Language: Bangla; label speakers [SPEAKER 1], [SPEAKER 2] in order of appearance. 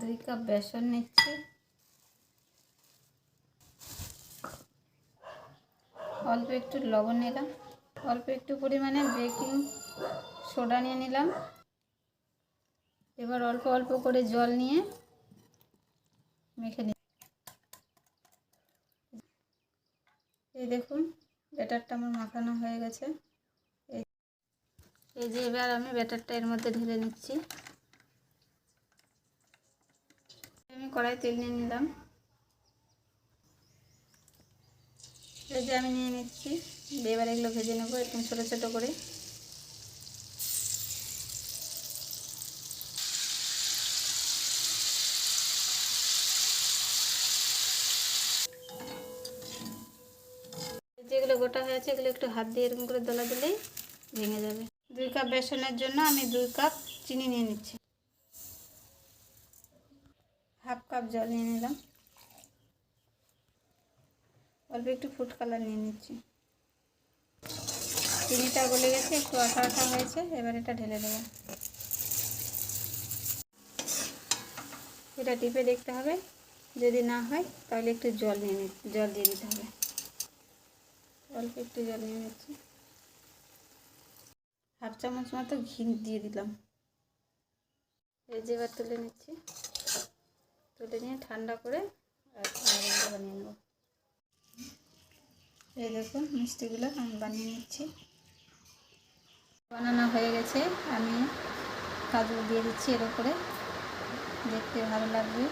[SPEAKER 1] দুই কাপ বেসন নিচ্ছি। অল্প একটু লবণ নিলাম। অল্প একটু পরিমাণে বেকিং সোডা নিয়ে নিলাম। এবার অল্প অল্প করে জল নিয়ে মেখে নিই এই দেখুন, ব্যাটারটা আমার মাখানো হয়ে গেছে। এই এই যে এবার আমি ব্যাটারটা এর মধ্যে ঢেলে নিচ্ছি। আমি কড়াই তেল নিয়ে নিলাম। যে আমি নিয়ে নিচ্ছি। এবার এগুলো ভেজে নেব এরকম ছোটো ছোটো করে। যেগুলো গোটা হয়েছে এগুলো একটু হাত দিয়ে এরকম করে দলা দিলেই ভেঙে যাবে। দুই কাপ বেসনের জন্য আমি দুই কাপ চিনি নিয়ে নিচ্ছি। হাফ কাপ জল নিয়ে নিলাম। অল্প একটু ফুড কালার নিয়ে নিচ্ছি। চিনিটা গলে গেছে, একটু আঠা আঠা হয়েছে, এবার এটা ঢেলে দেবো। এটা টিপে দেখতে হবে, যদি না হয় তাহলে একটু জল নিয়ে জল দিয়ে দিতে হবে। অল্প একটু জল নিয়ে নিচ্ছি। হাফ চামচ মতো ঘি দিয়ে দিলাম। এই এবার তুলে নিচ্ছি। তুলে নিয়ে ঠান্ডা করে বানিয়ে নেব। এই দেখুন, মিষ্টিগুলো আমি বানিয়ে নিচ্ছি। বানানো হয়ে গেছে। আমি কাজু দিয়ে দিচ্ছি এর উপরে। দেখতে ভালো লাগবে।